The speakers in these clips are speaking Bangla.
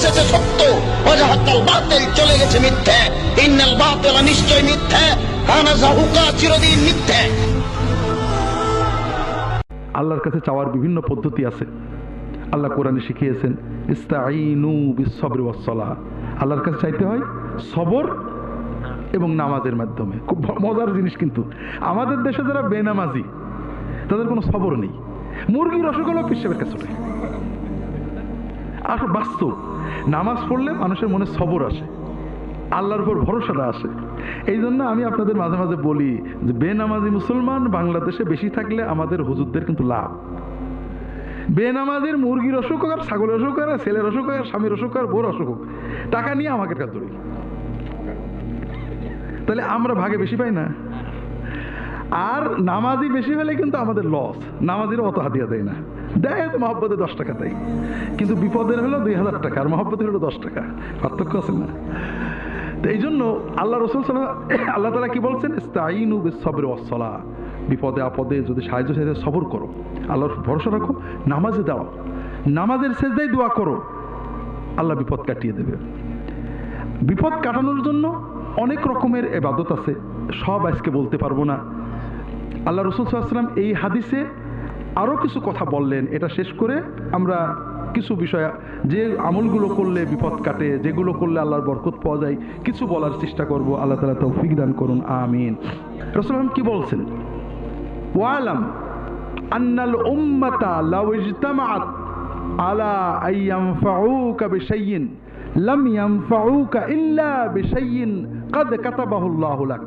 এসেছে সত্য। বাতিল চলে গেছে মিথ্যে। ইন্নাল নিশ্চয় মিথ্যে। চিরদিন মিথ্যে। আল্লাহর কাছে চাওয়ার বিভিন্ন পদ্ধতি আছে। আল্লাহ কোরআনে শিখিয়েছেন ইস্তাইনু আল্লাহর কাছে চাইতে হয় সবর এবং নামাজের মাধ্যমে। খুব মজার জিনিস কিন্তু। আমাদের দেশে যারা বেনামাজি, তাদের কোনো সবর নেই। মুরগির রসগোল্লা পিসেবের কাছে। আসলে বাস্তব। নামাজ পড়লে মানুষের মনে সবর আসে, আল্লাহর উপর ভরসাটা আসে। এই জন্য আমি আপনাদের মাঝে মাঝে বলি যে, বেনামাজি মুসলমান বাংলাদেশে বেশি থাকলে আমাদের হুজুরদের কিন্তু লাভ। বেনামাজির মুরগির অসুখ আর ছাগলের অসুখ আর ছেলের অসুখ আর স্বামীর অসুখ আর বোর অসুখ টাকা নিয়ে আমাকে কাজ ধরি। তাহলে আমরা ভাগে বেশি পাই না। আর নামাজি বেশি হলে কিন্তু আমাদের লস নামাজিরা অত হাতিয়া দেয় না। দেয় তো মহব্বতে দশ টাকা দেয়। কিন্তু বিপদের হলো দুই হাজার টাকা, আর মহব্বতের হলো দশ টাকা। পার্থক্য আছে না? তো এই জন্য আল্লাহ রসুল আল্লাহ তালা কি বলছেন? স্তাইনু সবরে অসলা বিপদে আপদে যদি সাহায্য চাইতে সবর করো, আল্লাহর ভরসা রাখো, নামাজে দাঁড়াও। নামাজের শেষদাই দোয়া করো, আল্লাহ বিপদ কাটিয়ে দেবে। বিপদ কাটানোর জন্য অনেক রকমের এবাদত আছে, সব আজকে বলতে পারব না। আল্লাহ রসুল সাল্লাম এই হাদিসে আরও কিছু কথা বললেন, এটা শেষ করে আমরা কিছু বিষয়, যে আমলগুলো করলে বিপদ কাটে, যেগুলো করলে আল্লাহর বরকত পাওয়া যায়, কিছু বলার চেষ্টা করব, আল্লাহ তালা তৌফিক দান করুন, আমিন। রসুলাম কি বলছেন? ওয়ালাম আন্নাল উম্মাতা লাউ ইজতামাআত আলা আইয়ানফাউকা বিশাইইন, লাম ইয়ানফাউকা ইল্লা বিশাইইন قد কাতাবাহু আল্লাহু লাক।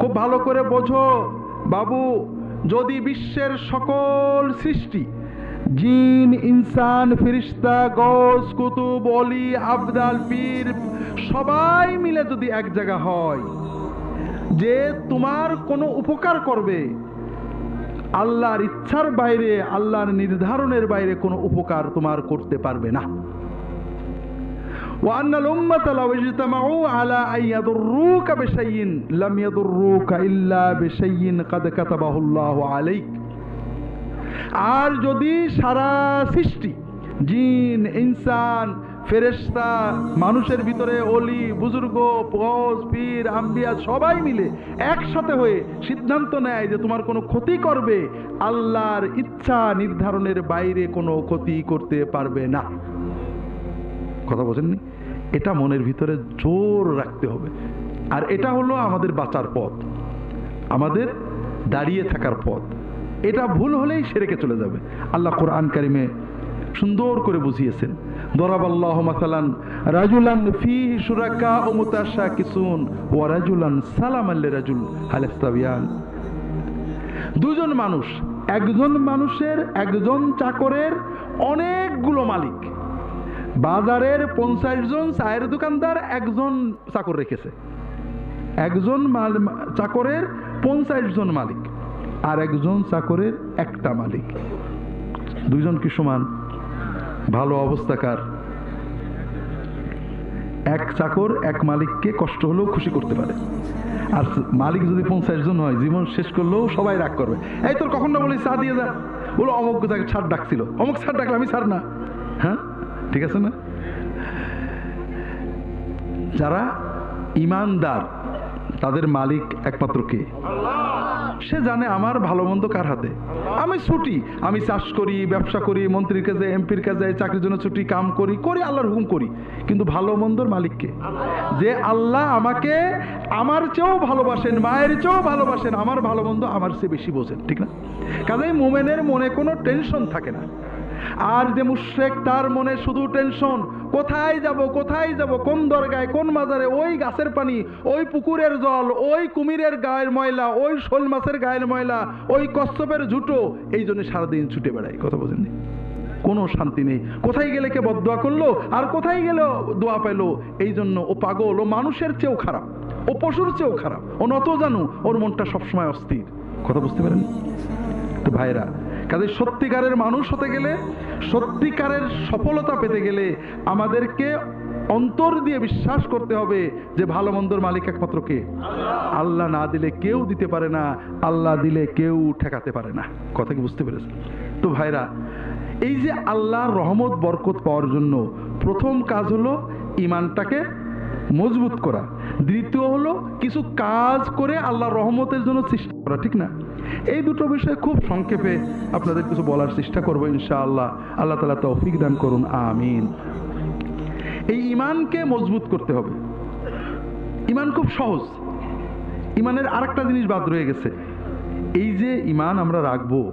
খুব ভালো করে বোঝো, বাবু যদি বিশ্বের সকল সৃষ্টি, জিন, ইনসান, ফিরিস্তা গস কুতুব, অলি, আবদাল, পীর, সবাই মিলে যদি এক জায়গা হয়, যে তোমার কোনো উপকার করবে, আল্লাহর ইচ্ছার বাইরে, আল্লাহর নির্ধারণের বাইরে কোনো উপকার তোমার করতে পারবে না। وأن الأمة لو اجتمعوا على أن يضروك بشيء لم يضروك إلا بشيء قد كتبه الله عليك আর যদি সারা সৃষ্টি জিন ইনসান ফেরেশতা মানুষের ভিতরে অলি বুজুর্গ পজ পীর আম্বিয়া সবাই মিলে একসাথে হয়ে সিদ্ধান্ত নেয় যে তোমার কোনো ক্ষতি করবে আল্লাহর ইচ্ছা নির্ধারণের বাইরে কোনো ক্ষতি করতে পারবে না কথা বোঝেননি এটা মনের ভিতরে জোর রাখতে হবে। আর এটা হলো আমাদের বাঁচার পথ। আমাদের দাঁড়িয়ে থাকার পথ। এটা ভুল হলেই সেরেকে চলে যাবে। আল্লাহ কোরআন কারিমে সুন্দর করে বুঝিয়েছেন, দরাবাল্লাহ মাসালান রাজুলান ফি কিসুন ও রাজুলান সালাম রাজুল দুজন মানুষ, একজন মানুষের, একজন চাকরের অনেকগুলো মালিক। বাজারের পঞ্চাশ জন চায়ের দোকানদার একজন চাকর রেখেছে। একজন মাল- চাকরের পঞ্চাশ জন মালিক আর একজন চাকরের একটা মালিক। দুইজন কি সমান? ভালো অবস্থাকার এক চাকর, এক মালিককে কষ্ট হলেও খুশি করতে পারে। আর মালিক যদি পঞ্চাশ জন হয়, জীবন শেষ করলেও সবাই রাগ করবে। এই তোর কখন না বলি চা দিয়ে যা। বলো, অমুক তাকে ছাড় ডাকছিল। অমুক ছাড় ডাকলে আমি ছাড় না। হ্যাঁ? ঠিক আছে না? যারা ইমানদার, তাদের মালিক একমাত্র কে? সে জানে আমার ভালো মন্দ কার হাতে। আমি ছুটি, আমি চাষ করি, ব্যবসা করি, মন্ত্রীর কাছে, এমপির কাছে, চাকরির জন্য ছুটি, কাম করি করি, আল্লাহর হুকুম করি। কিন্তু ভালো মন্দর মালিককে যে আল্লাহ আমাকে আমার চেয়েও ভালোবাসেন, মায়ের চেয়েও ভালোবাসেন, আমার ভালো মন্দ আমার চেয়ে বেশি বোঝেন, ঠিক না? কাজেই মোমেনের মনে কোনো টেনশন থাকে না। আর যে মুশ্রেক তার মনে শুধু টেনশন, কোথায় যাব কোথায় যাব, কোন দরগায়, কোন মাজারে, ওই গাছের পানি, ওই পুকুরের জল, ওই কুমিরের গায়ের ময়লা, ওই শোল মাছের গায়ের ময়লা, ওই কচ্ছপের ঝুটো, এই জন্য সারাদিন ছুটে বেড়ায়, কথা বোঝেননি? কোনো শান্তি নেই। কোথায় গেলে কে বদোয়া করল, আর কোথায় গেলে দোয়া পেল? এই জন্য ও পাগল, ও মানুষের চেয়েও খারাপ, ও পশুর চেয়েও খারাপ, ও নত জানু, ওর মনটা সবসময় অস্থির। কথা বুঝতে পারেন তো ভাইরা কাজে সত্যিকারের মানুষ হতে গেলে, সত্যিকারের সফলতা পেতে গেলে আমাদেরকে অন্তর দিয়ে বিশ্বাস করতে হবে যে ভালো মন্দর মালিক একমাত্র কে? আল্লাহ না দিলে কেউ দিতে পারে না, আল্লাহ দিলে কেউ ঠেকাতে পারে না। কথা কি বুঝতে পেরেছেন? তো ভাইরা, এই যে আল্লাহর রহমত, বরকত পাওয়ার জন্য প্রথম কাজ হলো ইমানটাকে মজবুত করা। দ্বিতীয় হলো কিছু কাজ করে আল্লাহ রহমতের জন্য চেষ্টা করা, ঠিক না? এই দুটো বিষয়ে খুব সংক্ষেপে আপনাদের কিছু বলার চেষ্টা করব ইনশাআল্লাহ। আল্লাহ তালা তৌফিক দান করুন, আমিন। এই ইমানকে মজবুত করতে হবে। ইমান খুব সহজ। ইমানের আরেকটা জিনিস বাদ রয়ে গেছে। এই যে ইমান আমরা রাখব,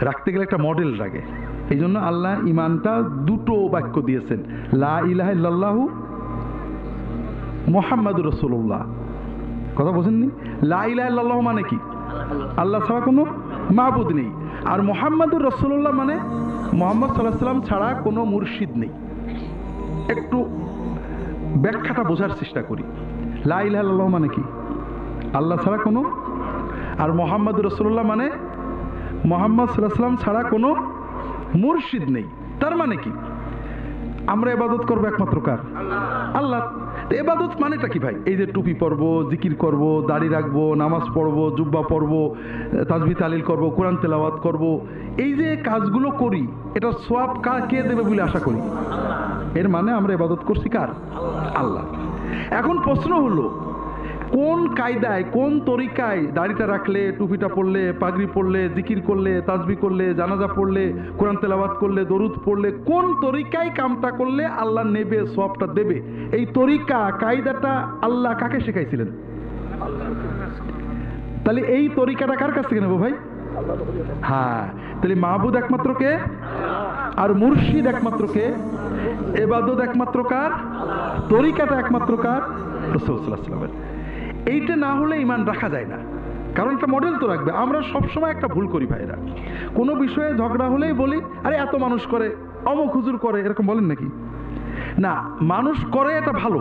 রাখতে গেলে একটা মডেল লাগে। এই জন্য আল্লাহ ইমানটা দুটো বাক্য দিয়েছেন। লা ইলাহা ইল্লাল্লাহু মোহাম্মদ রসুল্লাহ কথা বোঝেননি? লা ইলাহা মানে কি? আল্লাহ ছাড়া কোনো মাহবুদ নেই। আর মোহাম্মদুর রসুল্লাহ মানে মোহাম্মদ সাল্লাহ সাল্লাম ছাড়া কোনো মুর্শিদ নেই। একটু ব্যাখ্যাটা বোঝার চেষ্টা করি। লা ইলাহা ইল্লাল্লাহু মানে কি? আল্লাহ ছাড়া কোনো? আর মোহাম্মদ রসুল্লাহ মানে মোহাম্মদ সাল্লাহ সাল্লাম ছাড়া কোনো মুর্শিদ নেই। তার মানে কি? আমরা এবাদত করব একমাত্র কার? আল্লাহ। এবাদত মানেটা কি ভাই? এই যে টুপি পরব, জিকির করব, দাড়ি রাখব, নামাজ পড়ব, জুব্বা পরব, তাজবি, তালিল করব, কোরআন তেলাওয়াত করব, এই যে কাজগুলো করি এটা সব কার, কে দেবে বলে আশা করি? এর মানে আমরা এবাদত করছি কার? আল্লাহ। এখন প্রশ্ন হলো কোন কায়দায়, কোন তরিকায় দাড়িটা রাখলে, টুপিটা পরলে, পাগড়ি পরলে, জিকির করলে, তাজবি করলে, জানাজা পড়লে, কোরআন তেলাবাত করলে, দরুদ পড়লে, কোন তরিকায় কামটা করলে আল্লাহ নেবে, সবটা দেবে? এই তরিকা, কায়দাটা আল্লাহ কাকে শেখাইছিলেন? তাহলে এই তরিকাটা কার কাছ থেকে নেব ভাই? হ্যাঁ তাহলে মাহবুদ একমাত্র কে? আর মুর্শিদ একমাত্র কে? এবাদত একমাত্র কার? তরিকাটা একমাত্র কার? রসুলামের এইটা না হলে ইমান রাখা যায় না। কারণ একটা মডেল তো রাখবে। আমরা সবসময় একটা ভুল করি ভাইরা কোনো বিষয়ে ঝগড়া হলেই বলি, আরে, এত মানুষ করে, অমুক হুজুর করে। এরকম বলেন নাকি? না, মানুষ করে এটা ভালো,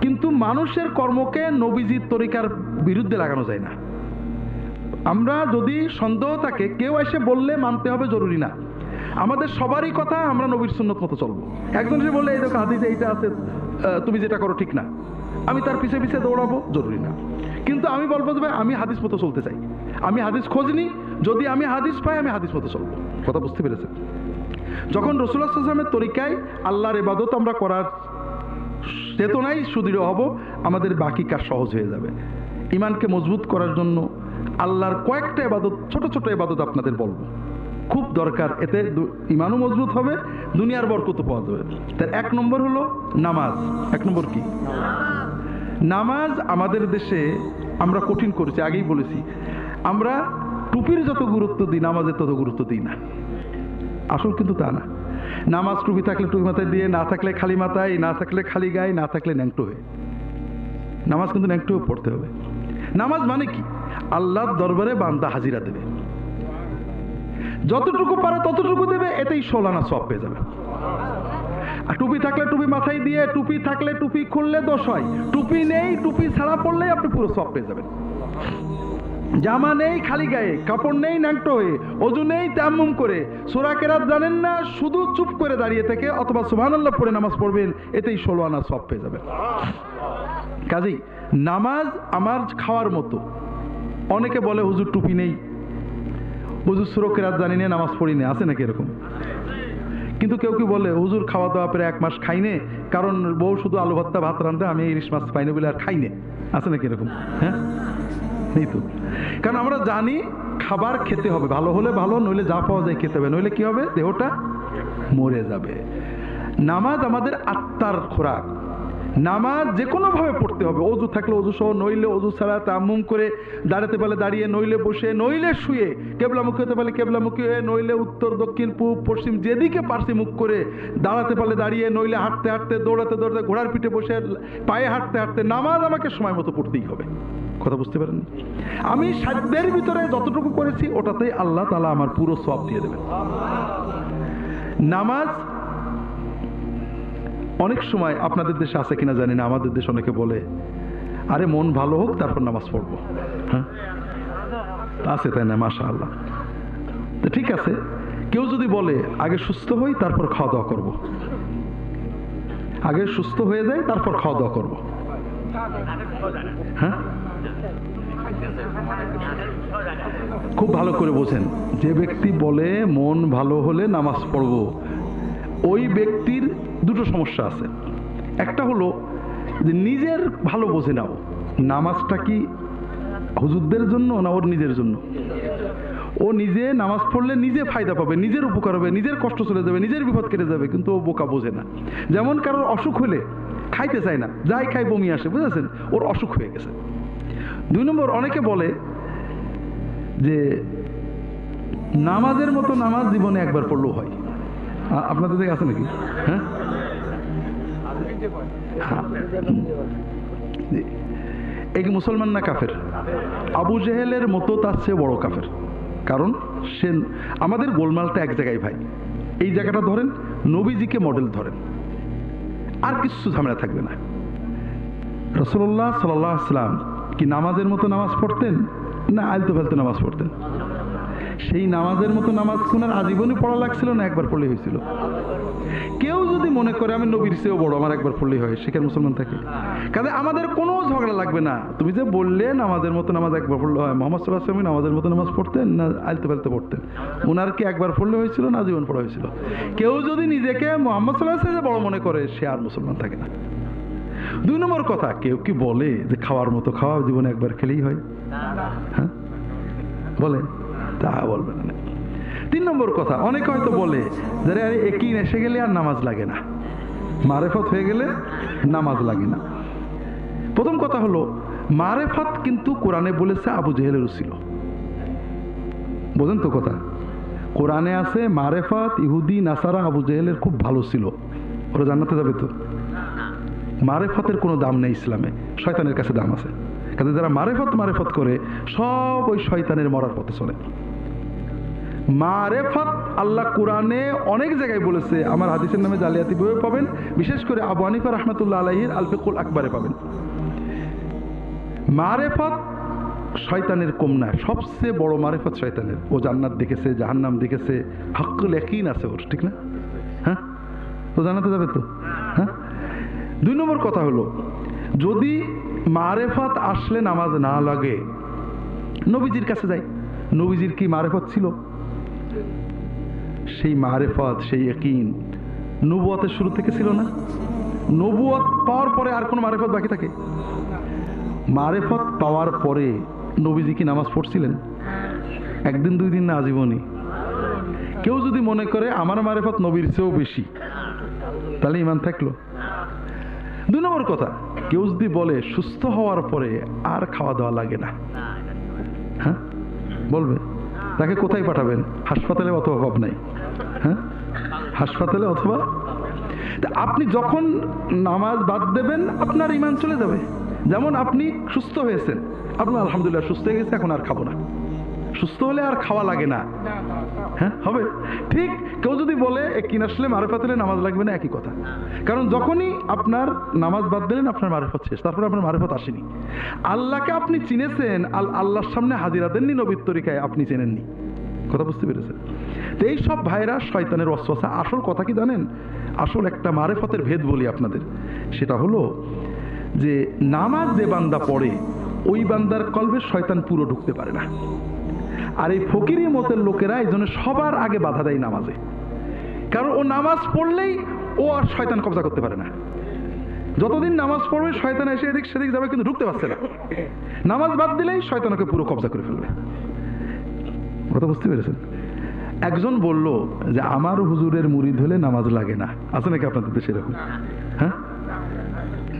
কিন্তু মানুষের কর্মকে নবীজির তরিকার বিরুদ্ধে লাগানো যায় না। আমরা যদি সন্দেহ থাকে, কেউ এসে বললে মানতে হবে জরুরি না। আমাদের সবারই কথা আমরা নবীর সুন্নত মতো চলবো। একজন এসে বললে, এই দেখো হাদিসে এইটা আছে তুমি যেটা করো ঠিক না। আমি তার পিছে পিছে দৌড়াবো, জরুরি না। কিন্তু আমি বলব যে ভাই, আমি হাদিস মতো চলতে চাই। আমি হাদিস খোঁজনি, যদি আমি হাদিস পাই, আমি হাদিস মতো চলবো। কথা বুঝতে পেরেছেন? যখন রসুল্লাহ আসলামের তরিকায় আল্লাহর এবাদত আমরা করার চেতনাই সুদৃঢ় হব, আমাদের বাকি কাজ সহজ হয়ে যাবে। ইমানকে মজবুত করার জন্য আল্লাহর কয়েকটা এবাদত ছোট ছোট এবাদত আপনাদের বলব। খুব দরকার, এতে ইমানও মজবুত হবে, দুনিয়ার বরকত পাওয়া যাবে। তার এক নম্বর হলো নামাজ। এক নম্বর কি? নামাজ আমাদের দেশে আমরা কঠিন করেছি, আগেই বলেছি। আমরা টুপির যত গুরুত্ব দিই, নামাজের তত গুরুত্ব দিই না। আসল কিন্তু তা না। নামাজ টুপি থাকলে টুপি মাথায় দিয়ে, না থাকলে খালি মাথায়, না থাকলে খালি গায়ে, না থাকলে ন্যাংটো হয়ে। নামাজ কিন্তু ন্যাংটো হয়ে পড়তে হবে। নামাজ মানে কি? আল্লাহর দরবারে বান্দা হাজিরা দেবে। যতটুকু পারে ততটুকু দেবে, এতেই সোলানা সব পেয়ে যাবে। টুপি থাকলে টুপি মাথায় দিয়ে, টুপি থাকলে টুপি খুললে দোষ হয়। টুপি নেই, টুপি ছাড়া পড়লেই আপনি পুরো সব পেয়ে যাবেন। জামা নেই, খালি গায়ে, কাপড় নেই, ন্যাংটো হয়ে, অজু নেই, তাম্মুম করে। সোরা কেরাত জানেন না, শুধু চুপ করে দাঁড়িয়ে থেকে, অথবা সুবহানাল্লাহ পড়ে নামাজ পড়বেন, এতেই ষোলো আনা সব পেয়ে যাবেন। কাজেই নামাজ আমার খাওয়ার মতো। অনেকে বলে, হুজুর, টুপি নেই। হুজুর সুরক্ষেরাত জানি না, নামাজ পড়ি না। আছে নাকি এরকম? কিন্তু কেউ কি বলে, হুজুর খাওয়া দাওয়া পরে এক মাস খাইনে? কারণ বউ শুধু আলু ভর্তা, ভাত রান্ধে আমি ইলিশ মাছ পাইনি বলে আর খাইনে আছে না কীরকম হ্যাঁ? এই তো। কারণ আমরা জানি খাবার খেতে হবে, ভালো হলে ভালো, নইলে যা পাওয়া যায় খেতে হবে। নইলে কি হবে? দেহটা মরে যাবে। নামাজ আমাদের আত্মার খোরাক। নামাজ যে কোনোভাবে পড়তে হবে। অজু থাকলে অজু সহ, নইলে অজু ছাড়া তামুম করে দাঁড়াতে পারলে দাঁড়িয়ে, নইলে বসে, নইলে শুয়ে, কেবলামুখী হতে পারলে কেবলামুখী হয়ে, নইলে উত্তর, দক্ষিণ, পূব, পশ্চিম, যেদিকে পারছি মুখ করে দাঁড়াতে পারলে দাঁড়িয়ে, নইলে হাঁটতে হাঁটতে, দৌড়াতে দৌড়াতে, ঘোড়ার পিঠে বসে, পায়ে হাঁটতে হাঁটতে নামাজ আমাকে সময় মতো পড়তেই হবে। কথা বুঝতে পারেন আমি সাধ্যের ভিতরে যতটুকু করেছি, ওটাতেই আল্লাহ তালা আমার পুরো সব দিয়ে দেবেন। নামাজ অনেক সময় আপনাদের দেশে আছে কিনা জানি না, আমাদের দেশে অনেকে বলে, আরে, মন ভালো হোক, তারপর নামাজ পড়ব। হ্যাঁ? আছে তাই না মাশা আল্লাহ ঠিক আছে, কেউ যদি বলে, আগে সুস্থ হই, তারপর খাওয়া দাওয়া করব। আগে সুস্থ হয়ে যায় তারপর খাওয়া দাওয়া করব। হ্যাঁ? খুব ভালো করে বোঝেন, যে ব্যক্তি বলে, মন ভালো হলে নামাজ পড়ব। ওই ব্যক্তির দুটো সমস্যা আছে। একটা হলো যে নিজের ভালো বোঝে নাও, নামাজটা কি হুজুরদের জন্য না ওর নিজের জন্য? ও নিজে নামাজ পড়লে নিজে ফায়দা পাবে, নিজের উপকার হবে, নিজের কষ্ট চলে যাবে, নিজের বিপদ কেটে যাবে, কিন্তু ও বোকা বোঝে না। যেমন কারোর অসুখ হলে খাইতে চায় না, যাই খাই বমি আসে, বুঝেছেন? ওর অসুখ হয়ে গেছে। দুই নম্বর, অনেকে বলে যে নামাজের মতো নামাজ জীবনে একবার পড়লেও হয়। আপনাদের আছে নাকি? হ্যাঁ। এ কি মুসলমান না কাফের? আবু জেহেলের মতো তার চেয়ে বড় কাফের। কারণ সে আমাদের গোলমালটা এক জায়গায় ভাই। এই জায়গাটা ধরেন, নবীজিকে মডেল ধরেন। আর কিছু ঝামেলা থাকবে না। রসল্লাহ সাল্লাহ আসলাম কি নামাজের মতো নামাজ পড়তেন না আলতো ফালতো নামাজ পড়তেন? সেই নামাজের মতো নামাজ কোনার আজীবনই পড়া লাগছিল না, একবার পড়লেই হয়েছিল। কেউ যদি মনে করে আমি নবীর চেয়েও বড়, আমার একবার পড়লেই হয় সেখানে মুসলমান থাকে? কাজে আমাদের কোনো ঝগড়া লাগবে না। তুমি যে বললে নামাজের মতো নামাজ একবার পড়লে হয়, মোহাম্মদ সাল্লাহ আসলামী নামাজের মতো নামাজ পড়তেন না আলতে ফালতে পড়তেন? ওনার কি একবার পড়লে হয়েছিল না জীবন পড়া হয়েছিল? কেউ যদি নিজেকে মোহাম্মদ সাল্লাহ আসলামে বড় মনে করে, সে আর মুসলমান থাকে না। দুই নম্বর কথা, কেউ কি বলে যে খাওয়ার মতো খাওয়া জীবনে একবার খেলেই হয়? হ্যাঁ? বলে তা বলবে না। তিন নম্বর কথা, অনেকে হয়তো বলে যে আরে, একই এসে গেলে আর নামাজ লাগে না। মারেফত হয়ে গেলে নামাজ লাগে না। প্রথম কথা হলো, মারেফত কিন্তু কোরআনে বলেছে আবু জেহেলের ছিল বোঝেন তো কথা। কোরআনে আছে, মারেফত ইহুদি, নাসারা আবু জেহেলের খুব ভালো ছিল। ওরা জান্নাতে যাবে তো? মারেফতের কোনো দাম নেই ইসলামে। শয়তানের কাছে দাম আছে। কাজে যারা মারেফত মারেফত করে, সব ওই শয়তানের মরার পথে চলে। মারেফত আল্লাহ কোরআনে অনেক জায়গায় বলেছে, আমার হাদিসের নামে জালিয়াতি বইয়ে পাবেন, বিশেষ করে আবু হানিফা রহমতুল্লাহ আলহির আলফিকুল আকবরে পাবেন। মারেফত শয়তানের কম না, সবচেয়ে বড় মারেফত শয়তানের। ও জান্নাত দেখেছে, জাহান্নাম দেখেছে হকুল একই আছে ওর, ঠিক না? হ্যাঁ? তো জানাতে যাবে তো? হ্যাঁ? দুই নম্বর কথা হলো, যদি মারেফত আসলে নামাজ না লাগে, নবীজির কাছে যাই। নবীজির কি মারেফত ছিল? সেই মারেফত সেই একিন নবুয়াতের শুরু থেকে ছিল না? নবুয়াত পাওয়ার পরে আর কোনো মারেফত বাকি থাকে? মারেফত পাওয়ার পরে নবীজি কি নামাজ পড়ছিলেন? একদিন, দুই দিন না আজীবনই? কেউ যদি মনে করে আমার মারেফত নবীর চেয়েও বেশি, তাহলে ইমান থাকল। দুই নম্বর কথা, কেউ যদি বলে সুস্থ হওয়ার পরে আর খাওয়া দাওয়া লাগে না হ্যাঁ? বলবে, তাকে কোথায় পাঠাবেন? হাসপাতালে অত অভাব নাই। হাসপাতালে অথবা? আপনি যখন নামাজ বাদ দেবেন, আপনার ইমান চলে যাবে। যেমন আপনি সুস্থ হয়েছেন। আপনার আলহামদুলিল্লাহ সুস্থ হয়ে গেছে, এখন আর খাব না। সুস্থ হলে আর খাওয়া লাগে না। হ্যাঁ হবে? ঠিক, কেউ যদি বলে কিন আসলে মারেফাত হলে নামাজ লাগবে না? একই কথা। কারণ যখনই আপনার নামাজ বাদ দিলেন, আপনার মারেফত শেষ। তারপরে আপনার মারেফত আসেনি। আল্লাহকে আপনি চিনেছেন, আল, আল্লাহর সামনে হাজিরা দেননি, নবীর তরিকায় আপনি চেনেননি। কথা বুঝতে পেরেছেন? তো এই সব ভাইরা শয়তানের অশ্বাসা আসল কথা কি জানেন? আসল একটা মারেফতের ভেদ বলি আপনাদের। সেটা হলো যে নামাজ যে বান্দা পড়ে, ওই বান্দার কলবে শয়তান পুরো ঢুকতে পারে না। আর এই ফকিরি মতের লোকেরা এই জন্য সবার আগে বাধা দেয় নামাজে। কারণ ও নামাজ পড়লেই ও আর শয়তান কবজা করতে পারে না। যতদিন নামাজ পড়বে, শয়তান এসে এদিক সেদিক যাবে, কিন্তু ঢুকতে পারছে না। নামাজ বাদ দিলেই শয়তান ওকে পুরো কবজা করে ফেলবে। কথা বুঝতে পেরেছেন? একজন বলল যে, আমার হুজুরের মুড়ি ধরে নামাজ লাগে না। আছে নাকি আপনাদের দেশে এরকম? হ্যাঁ?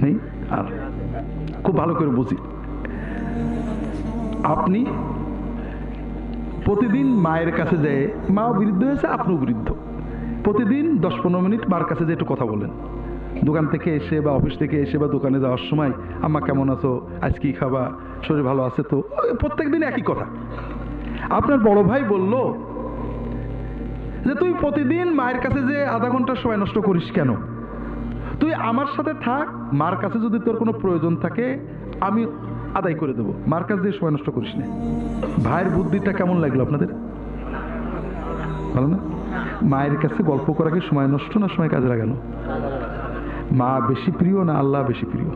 নেই? আর খুব ভালো করে বুঝি। আপনি প্রতিদিন মায়ের কাছে যায় মাও বৃদ্ধ হয়েছে, আপনিও বৃদ্ধ। প্রতিদিন দশ পনেরো মিনিট মার কাছে যে একটু কথা বলেন। দোকান থেকে এসে বা অফিস থেকে এসে বা দোকানে যাওয়ার সময়, আম্মা কেমন আছো? আজ কি খাবা? শরীর ভালো আছে তো? প্রত্যেক দিন একই কথা। আপনার বড় ভাই বলল যে, তুই প্রতিদিন মায়ের কাছে যে আধা ঘণ্টা সময় নষ্ট করিস কেন? তুই আমার সাথে থাক, মার কাছে যদি তোর কোনো প্রয়োজন থাকে, আমি আদায় করে দেবো। মার কাছে দিয়ে সময় নষ্ট করিস না। ভাইয়ের বুদ্ধিটা কেমন লাগল আপনাদের? ভালো না? মায়ের কাছে গল্প করা কি সময় নষ্ট না সময় কাজে লাগানো? মা বেশি প্রিয় না আল্লাহ বেশি প্রিয়?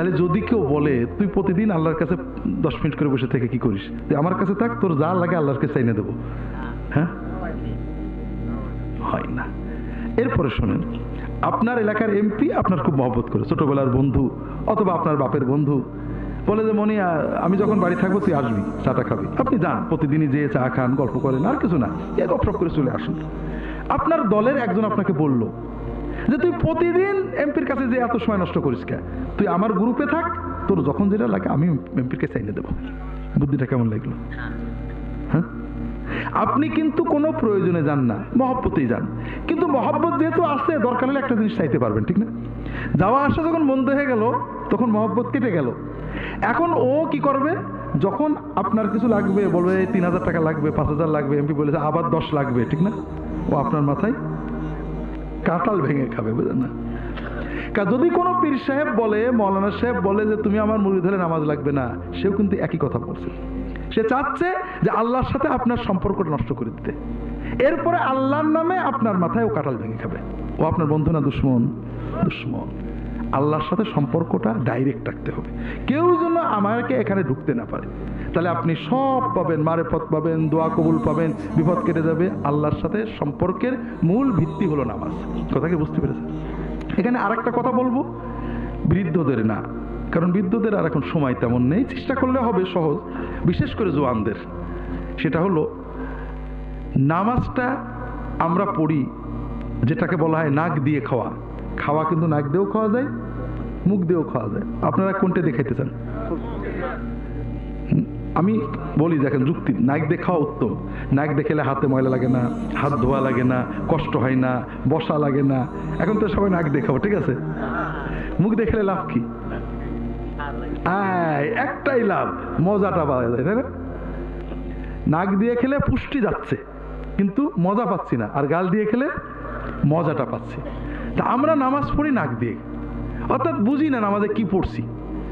তাহলে যদি কেউ বলে, তুই প্রতিদিন আল্লাহর কাছে দশ মিনিট করে বসে থেকে কি করিস? তুই আমার কাছে থাক, তোর যা লাগে আল্লাহর কাছে এনে দেবো। হ্যাঁ? হয় না। এরপরে শোনেন, আপনার এলাকার এমপি আপনার খুব মহব্বত করে, ছোটবেলার বন্ধু অথবা আপনার বাপের বন্ধু। বলে যে মনি আমি যখন বাড়ি থাকব, তুই আসবি, চাটা খাবি। আপনি যান, প্রতিদিনই যেয়ে চা খান, গল্প করেন, আর কিছু না। এ গপ করে চলে আসুন। আপনার দলের একজন আপনাকে বলল যে তুই প্রতিদিন এমপির কাছে যে এত সময় নষ্ট করিস কে? তুই আমার গ্রুপে থাক, তোর যখন যেটা লাগে আমি এমপির কাছে এনে দেবো। বুদ্ধিটা কেমন লাগল? হ্যাঁ? আপনি কিন্তু কোনো প্রয়োজনে যান না, মহব্বতেই যান। কিন্তু মহব্বত যেহেতু আসছে দরকার হলে একটা জিনিস চাইতে পারবেন, ঠিক না? যাওয়া আসা যখন বন্ধ হয়ে গেল, তখন মহব্বত কেটে গেল। এখন ও কি করবে? যখন আপনার কিছু লাগবে, বলবে তিন হাজার টাকা লাগবে, পাঁচ হাজার লাগবে, এমপি বলেছে, আবার দশ লাগবে, ঠিক না? ও আপনার মাথায় কাঁঠাল ভেঙে খাবে, বুঝলেন না? যদি কোনো পীর সাহেব বলে, মৌলানা সাহেব বলে যে, তুমি আমার মুড়ি ধরে নামাজ লাগবে না, সেও কিন্তু একই কথা বলছে। সে চাচ্ছে যে আল্লাহর সাথে আপনার সম্পর্কটা নষ্ট করে দিতে। এরপরে আল্লাহর নামে আপনার মাথায় ও কাঁঠাল ভেঙে খাবে। ও আপনার বন্ধু না দুশ্মন? দুশ্মন। আল্লাহর সাথে সম্পর্কটা ডাইরেক্ট রাখতে হবে। কেউ যেন আমাকে এখানে ঢুকতে না পারে। তাহলে আপনি সব পাবেন, মারেফত পাবেন, দোয়া কবুল পাবেন, বিপদ কেটে যাবে। আল্লাহর সাথে সম্পর্কের মূল ভিত্তি হলো নামাজ। কথা কি বুঝতে পেরেছেন? এখানে আরেকটা কথা বলব, বৃদ্ধদের না। কারণ বৃদ্ধদের আর এখন সময় তেমন নেই, চেষ্টা করলে হবে সহজ, বিশেষ করে জোয়ানদের। সেটা হলো, নামাজটা আমরা পড়ি, যেটাকে বলা হয় নাক দিয়ে খাওয়া। খাওয়া কিন্তু নাক দিয়েও খাওয়া যায়, মুখ দিয়েও খাওয়া যায়। আপনারা কোনটা দেখাইতে চান? আমি বলি, দেখেন, যুক্তি। নাক দেখা উত্তম। নাক দেখলে হাতে ময়লা লাগে না, হাত ধোয়া লাগে না, কষ্ট হয় না, বসা লাগে না। এখন তো সবাই নাক দেখাবো, ঠিক আছে? মুখ দেখলে লাভ কি? একটাই লাভ, মজাটা পাওয়া যায়, তাই না? নাক দিয়ে খেলে পুষ্টি যাচ্ছে, কিন্তু মজা পাচ্ছি না। আর গাল দিয়ে খেলে মজাটা পাচ্ছি। তা আমরা নামাজ পড়ি নাক দিয়ে। অর্থাৎ বুঝি না নামাজে কি পড়ছি।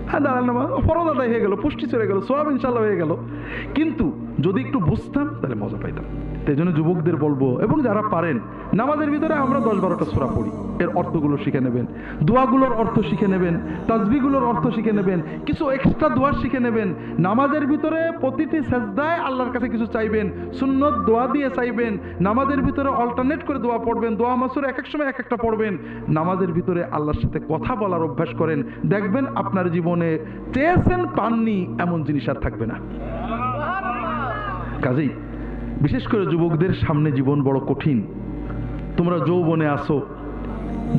হ্যাঁ দাঁড়াল নামাজ ফরজ আদায় হয়ে গেল, পুষ্টি চলে গেল, সোয়াব ইনশাল্লাহ হয়ে গেল। কিন্তু যদি একটু বুঝতাম, তাহলে মজা পাইতাম। তাই জন্য যুবকদের বলব, এবং যারা পারেন, নামাজের ভিতরে আমরা দশ বারোটা সোরা পড়ি। এর অর্থগুলো শিখে নেবেন, দোয়াগুলোর অর্থ শিখে নেবেন তাজবিগুলোর অর্থ শিখে নেবেন, কিছু এক্সট্রা দোয়া শিখে নেবেন। নামাজের ভিতরে প্রতিটি সেজদায় আল্লাহর কাছে কিছু চাইবেন, সুন্নত দোয়া দিয়ে চাইবেন, নামাজের ভিতরে অল্টারনেট করে দোয়া পড়বেন, দোয়া মাসুর এক এক সময় এক একটা পড়বেন। নামাজের ভিতরে আল্লাহর সাথে কথা বলার অভ্যাস করেন। দেখবেন আপনার জীবনে চেয়েছেন পাননি এমন জিনিস আর থাকবে না। কাজেই। বিশেষ করে যুবকদের সামনে জীবন বড় কঠিন। তোমরা যৌবনে আসো।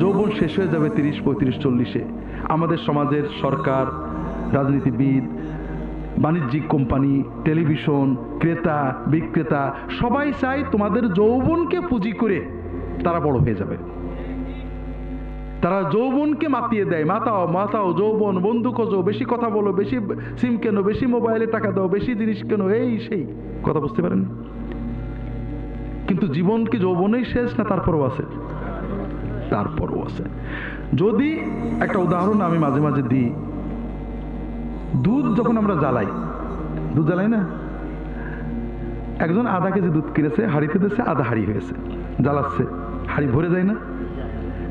যৌবন শেষ হয়ে যাবে তিরিশ, পঁয়ত্রিশ, চল্লিশে। আমাদের সমাজের সরকার, রাজনীতিবিদ, বাণিজ্যিক কোম্পানি, টেলিভিশন, ক্রেতা, বিক্রেতা, সবাই চায় তোমাদের যৌবনকে পুঁজি করে তারা বড় হয়ে যাবে। তারা যৌবনকে মাতিয়ে দেয়। মাতাও মাতাও, যৌবন, বন্ধু খোঁজো, বেশি কথা বলো, বেশি সিম কেনো, বেশি মোবাইলে টাকা দাও, বেশি জিনিস কেনো, এই সেই। কথা বুঝতে পারেন? কিন্তু জীবন কি যৌবনেই শেষ না তারপরও আছে? তারপরও আছে। যদি একটা উদাহরণ আমি মাঝে মাঝে দিই। দুধ যখন আমরা জ্বালাই, দুধ জ্বালাই না? একজন আধা কেজি দুধ কিনেছে, হাড়িতে দিচ্ছে আধা হাড়ি হয়েছে। জ্বালাচ্ছে, হাড়ি ভরে যায় না?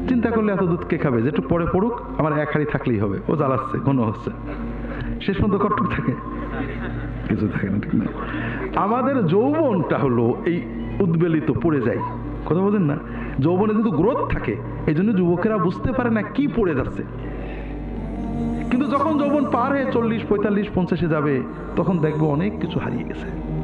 চিন্তা করলে এত দুধ কে খাবে? যে একটু পরে পড়ুক, আমার এক হাড়ি থাকলেই হবে। ও জ্বালাচ্ছে, ঘন হচ্ছে। শেষ পর্যন্ত কটক থাকে। কিছু থাকে না, ঠিক না। আমাদের যৌবনটা হলো এই উদ্বেলিত, পড়ে যায় কথা বলেন না? যৌবনে কিন্তু গ্রোথ থাকে, এই জন্য যুবকেরা বুঝতে পারে না কি পড়ে যাচ্ছে। কিন্তু যখন যৌবন পার হয়ে চল্লিশ, পঁয়তাল্লিশ, পঞ্চাশে যাবে, তখন দেখব অনেক কিছু হারিয়ে গেছে।